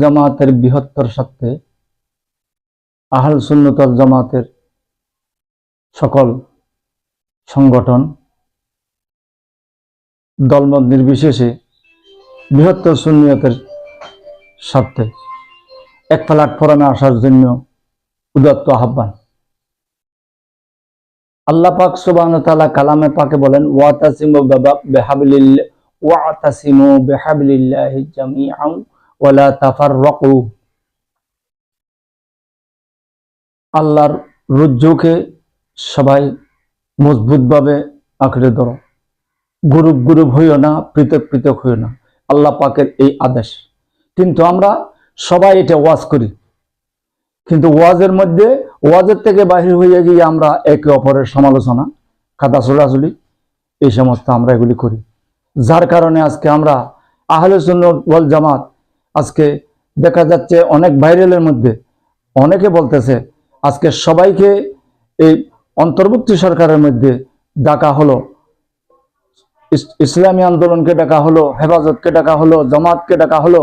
জামাতের বৃহত্তর সত্ত্বে আহল সুন্নত ওয়াল জামাতের সকল সংগঠন, দলমত নির্বিশেষে বৃহত্তর সুন্নিয়তের স্বার্থে এক প্ল্যাটফর্মে আসার জন্য উদাত্ত আহ্বান। আল্লাহ পাক সুবহানাহু ওয়া তাআলা কালামে পাকে বলেন, ওয়াতাসিমু বিহাবলিল, ওয়াতাসিমু বিহাবলিল্লাহি জামিআন ওয়া লা তাফাররাকু. আল্লাহর রজ্জুকে সবাই মজবুতভাবে আঁকড়ে ধরো। গ্রুপ গ্রুপ হইও না, পৃথক পৃথক হইও না। আল্লাহ পাকের এই আদেশ। কিন্তু আমরা সবাই এটা ওয়াজ করি। কিন্তু ওয়াজের মধ্যে ওয়াজের থেকে বাহির হয়ে গিয়ে আমরা একে অপরের সমালোচনা খাতা চোরাচুলি এই সমস্ত আমরা এগুলি করি। যার কারণে আজকে আমরা আহলে ওয়াল জামাত আজকে দেখা যাচ্ছে অনেক ভাইরালের মধ্যে অনেকে বলতেছে, আজকে সবাইকে এই অন্তর্ভুক্তি সরকারের মধ্যে ডাকা হলো ইসলামী আন্দোলনকে ডাকা হলো, হেফাজতকে ডাকা হলো, জামাতকে ডাকা হলো,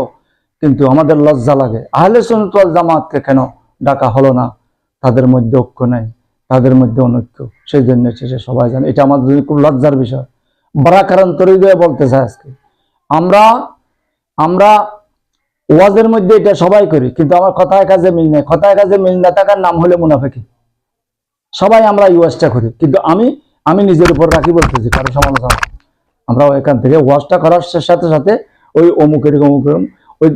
কিন্তু আমাদের লজ্জা লাগে। আহলে সুন্নত জামাতকে কেন ডাকা হলো না? তাদের মধ্যে ঐক্য নেই, তাদের মধ্যে অনৈক্য। সেই জন্য সে সবাই জানে। এটা আমাদের জন্য খুব লজ্জার বিষয়। বারাকারান্তরি দিয়ে বলতে চাই আজকে, আমরা আমরা ওয়াজের মধ্যে এটা সবাই করি, কিন্তু আমার কথায় কাজে মিল নেই। কথায় কাজে মিল না থাকার নাম হলে মুনাফেকি। সবাই আমরা ইউএসটা করি। কিন্তু আমি আমি নিজের উপর রাখি বলতেছি, কারও সমালোচনা আমরা এখান থেকে ওয়াজটা করার সাথে সাথে ওই অমুকের অমুকের ওই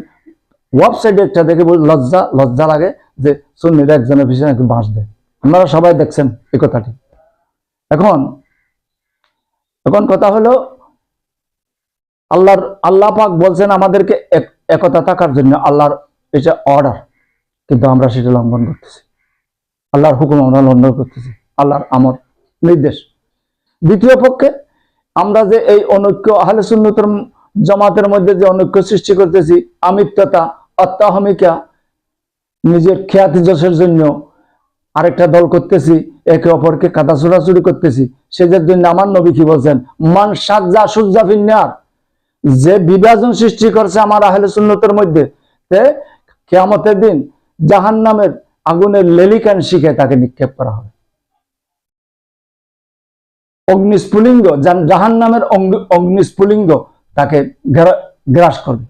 ওয়েবসাইটে একটা দেখে লজ্জা লজ্জা লাগে। যে সুন্নিরা একজনের পিছনে একটু বাঁশ দেয়। আপনারা সবাই দেখছেন এই কথাটি। এখন এখন কথা হলো, আল্লাহর, আল্লাহ পাক বলছেন আমাদেরকে একতা থাকার জন্য আল্লাহর এটা অর্ডার কিন্তু আমরা সেটা লঙ্ঘন করতেছি। আল্লাহর হুকুম আমরা লঙ্ঘন করতেছি, আল্লাহর আমর নির্দেশ। দ্বিতীয় পক্ষে, আমরা যে এই অনৈক্য আহলে সুন্নতর জমাতের মধ্যে যে অনৈক্য সৃষ্টি করতেছি, আমিত্বতা, অত্যাহমিকা নিজের খ্যাতি যশের জন্য আরেকটা দল করতেছি, একে অপরকে কাদা ছোড়াছুড়ি করতেছি। সেদের জন্য আমার নবী কি বলছেন? মান সাজ্জা সুজ্জা ফিন্নার। যে বিভাজন সৃষ্টি করছে আমার আহলে সুন্নতের মধ্যে, তে কেয়ামতের দিন জাহান নামের আগুনের লেলিকান শিখে তাকে নিক্ষেপ করা হবে। অগ্নিস্ফুলিঙ্গ জাহান নামের অগ্নিস্ফুলিঙ্গ তাকে গ্রা- গ্রাস করবে।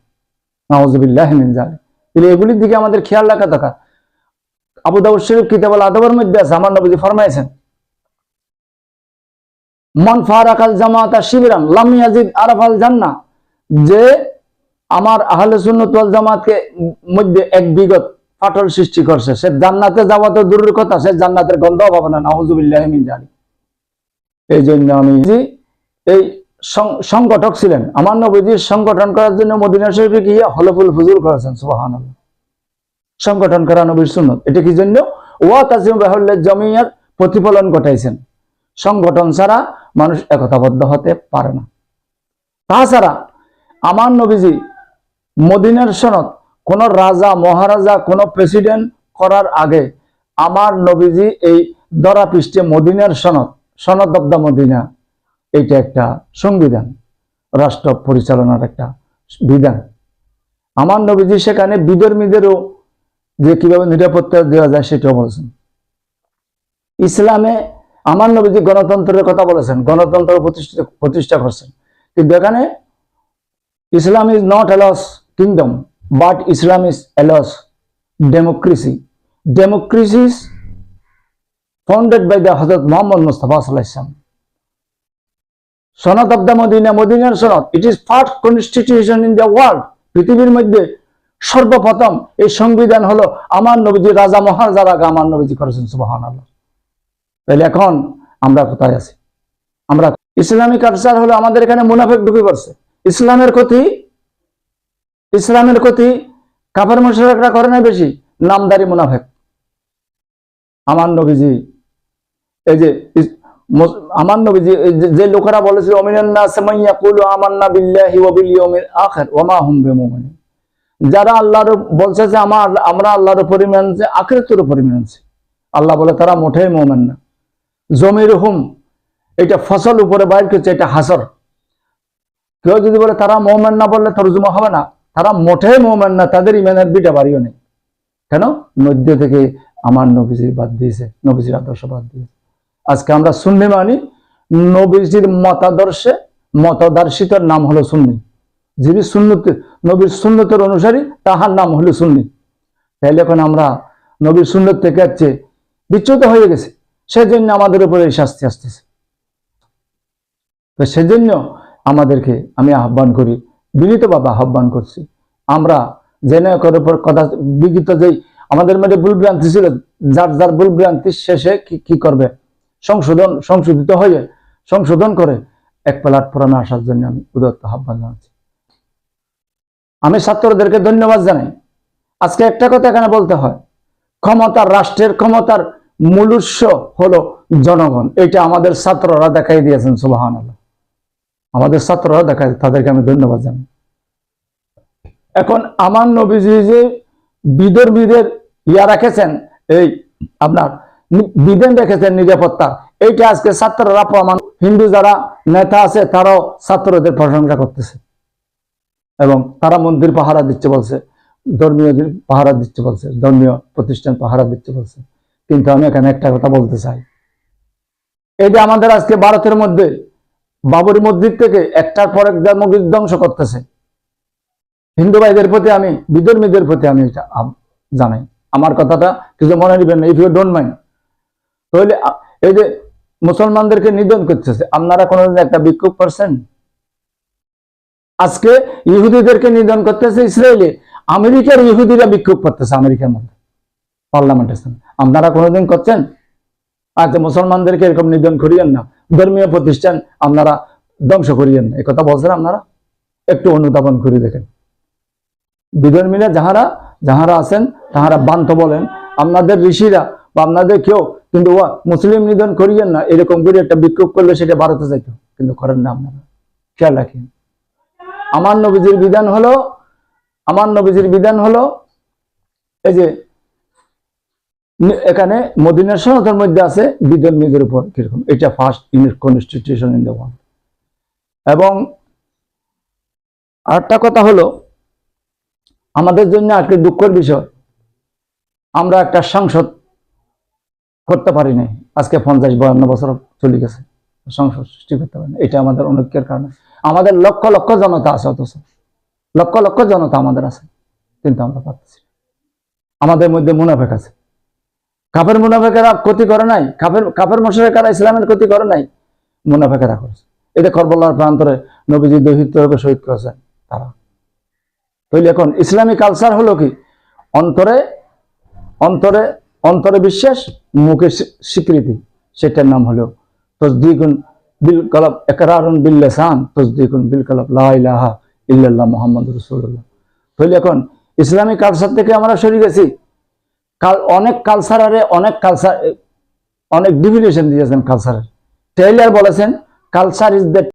নওয়াজবিল্লাহ মিন। তাহলে এগুলির দিকে আমাদের খেয়াল রাখা দরকার। আবু দাউদ শরীফ কিতাব আল আদবের মধ্যে আছে, আমার নবীজি ফরমাইছেন মন জান্নাহ যে আমার আহলে সুন্নাত জামাতকে মধ্যে এক বিগত ফাটল সৃষ্টি করছে। সে জান্নাতে যাওয়া তো দূরের কথা, সে জান্নাতের গন্ধ পাবে না জালিক এই জন্য আমি এই সংগঠক ছিলেন। আমার নবীজির সংগঠন করার জন্য মদিনা শরীফে গিয়ে হলফুল ফুজুর করেছেন সুবাহান সংগঠন করা নবীর সুন্নত। এটা কি জন্য? ওয়া তাজিম বাহুল্লাহ জমিয়ার প্রতিফলন ঘটাইছেন। সংগঠন ছাড়া মানুষ একতাবদ্ধ হতে পারে না। তাছাড়া আমার নবীজি মদিনার সনদ, কোন রাজা, মহারাজা, কোন প্রেসিডেন্ট করার আগে আমার নবীজি এই দরা পৃষ্ঠে মদিনার সনদ সনদ অব দ্য মদিনা এইটা একটা সংবিধান, রাষ্ট্র পরিচালনার একটা বিধান। আমার নবীজি সেখানে বিধর্মীদেরও যে কীভাবে নিরাপত্তা দেওয়া যায় সেটাও বলেছেন। ইসলামে আমার নবীজি গণতন্ত্রের কথা বলেছেন, গণতন্ত্র প্রতিষ্ঠিত, প্রতিষ্ঠা করছেন। কিন্তু এখানে Islam is not else kingdom, but Islam is else democracy. Democracy is founded by the Hazrat Mohammad Mustafa সাল্লাহ ইসলাম সনদ অব দ্য মদিনা, মদিনার সনদ। It is first constitution in the world পৃথিবীর মধ্যে সর্বপ্রথম এই সংবিধান হলো আমার নবীজি রাজা মহারাজার আমার নবীজি করেছেন সুবাহান আল্লাহ তাহলে এখন আমরা কোথায় আছি? আমরা ইসলামিক কালচার হলো আমাদের এখানে মুনাফেক ঢুকে পড়ছে। ইসলামের ক্ষতি? ইসলামের ক্ষতি? কাফের মুশরিকরা করে না বেশি? নামদারি মুনাফেক। আমার নবীজি, এই যে আমার নবীজি এই যে- লোকেরা বলেছিল, অমিনান নাস মান ইয়াকুলু আমান্না বিল্লাহি ওয়া বিল ইয়াউমিল আখির ওয়া মা হুম বিমুমিনিন। যারা আল্লাহর বলছে যে আমার আমরা আল্লাহর উপরে মানছে আখিরাতের উপরে মানছে আল্লাহ বলে, তারা মোটেই মুমিন না। জমির হুম, এটা ফসল উপরে বাইর করছে, এটা হাসর। কেউ যদি বলে, তারা মোমেন না বললে তরজমা হবে না। তারা মোটেই মোমেন না, তাদের ইমানের বিটা বাড়িও নেই। কেন? নদ্য থেকে আমার নবীজির বাদ দিয়েছে, নবীজির আদর্শ বাদ দিয়েছে। আজকে আমরা সুন্নি মানি। নবীজির মতাদর্শে, মতাদর্শিতার নাম হলো সুন্নি। যিনি সুন্নত, নবীর সুন্নতের অনুসারী, তাহার নাম হলো সুন্নি। তাইলে এখন আমরা নবীর সুন্নত থেকে যাচ্ছে বিচ্যুত হয়ে গেছে। সেজন্য আমাদের উপরে এই শাস্তি আসতেছে। তো সেজন্য আমাদেরকে আমি আহ্বান করি, বিনীতভাবে আহ্বান করছি। আমরা জেনে করার কথা বিগত যেই আমাদের মধ্যে ভুল ভ্রান্তি ছিল, যার যার ভুল ভ্রান্তি শেষে কি কি করবে? সংশোধন, সংশোধিত হয়ে সংশোধন করে এক প্ল্যাটফর্মে আসার জন্য আমি উদত্ত আহ্বান জানাচ্ছি। আমি ছাত্রদেরকে ধন্যবাদ জানাই। আজকে একটা কথা এখানে বলতে হয়, ক্ষমতার, রাষ্ট্রের ক্ষমতার মূল উৎস হলো জনগণ। এটা আমাদের ছাত্ররা দেখাই দিয়েছেন সুবাহান আমাদের ছাত্ররা দেখায় তাদেরকে আমি ধন্যবাদ জানাই। এখন আমার নবীজি যে বিধর্মীদের ইয়া রেখেছেন, এই আপনার বিধান রেখেছেন নিরাপত্তা। এইটা আজকে ছাত্ররা প্রমাণ। হিন্দু যারা নেতা আছে, তারাও ছাত্রদের প্রশংসা করতেছে। এবং তারা মন্দির পাহারা দিচ্ছে বলছে। ধর্মীয় পাহারা দিচ্ছে বলছে। ধর্মীয় প্রতিষ্ঠান পাহারা দিচ্ছে বলছে। কিন্তু আমি এখানে একটা কথা বলতে চাই। এই যে আমাদের আজকে ভারতের মধ্যে, বাবরি মসজিদ থেকে একটার পর এক মসজিদ ধ্বংস করতেছে। হিন্দু ভাইদের প্রতি আমি, বিধর্মীদের প্রতি আমি এটা জানাই। আমার কথাটা কিছু মনে নেবেন না ইফ ইউ ডোন্ট মাইন্ড তাহলে এই যে মুসলমানদেরকে নিধন করতেছে, আপনারা কোনোদিন একটা বিক্ষোভ করছেন আজকে ইহুদিদেরকে নিধন করতেছে ইসরায়েলে, আমেরিকার ইহুদিরা বিক্ষোভ করতেছে আমেরিকার মধ্যে, পার্লামেন্টের সামনে। আপনারা কোনোদিন করছেন? আচ্ছা মুসলমানদেরকে এরকম নিধন করিয়েন না। ধর্মীয় প্রতিষ্ঠান আপনারা ধ্বংস করিয়েন না। কথা বলছেন আপনারা? একটু অনুধাবন করে দেখেন। বিধর্মীরা যাহারা যাহারা আছেন, তাহারা বান্ত বলেন। আপনাদের ঋষিরা বা আপনাদের কেউ কিন্তু ওয়া, মুসলিম নিধন করিয়েন না, এরকম করে একটা বিক্ষোভ করলে সেটা ভারতে যাইতো, কিন্তু করেন না আপনারা। খেয়াল রাখেন। আমার নবীজির বিধান হলো, আমার নবীজির বিধান হলো, এই যে এখানে মদিনার সনদের মধ্যে আছে বিধর্মীদের উপর, কীরকম, এটা first constitution in the world এবং আরেকটা কথা হলো, আমাদের জন্য আজকে দুঃখের বিষয়, আমরা একটা সংসদ করতে পারি নাই। আজকে পঞ্চাশ বায়ান্ন বছর চলে গেছে। সংসদ সৃষ্টি করতে পারি এটা আমাদের অনৈক্যের কারণে। আমাদের লক্ষ লক্ষ জনতা আছে অথচ। লক্ষ লক্ষ জনতা আমাদের আছে। কিন্তু আমরা পাচ্ছি আমাদের মধ্যে মুনাফেক আছে। কাফের মুনাফেকেরা ক্ষতি করে নাই। কাপের কাফের মশারেকারা ইসলামের ক্ষতি করে নাই। মুনাফেকেরা করেছে। এটা করবল্লার প্রান্তরে নবীজি দহিত রূপে শহীদ করেছেন তারা। তাইলে এখন ইসলামী কালচার হলো কি? অন্তরে অন্তরে অন্তরে বিশ্বাস মুখে স্বী- স্বীকৃতি, সেটার নাম হলো তসদিকুন বিল কলব একরারুন বিল লিসান, তসদিকুন বিল কলব লা ইলাহা ইল্লাল্লাহ মুহাম্মাদুর রাসূলুল্লাহ। তাহলে এখন ইসলামী কালচার থেকে আমরা সরে গেছি। কাল, অনেক কালচারারে অনেক কালচার অনেক ডিফিনেশন দিয়েছেন কালচারের টেইলার বলেছেন কালচার ইজ দ্য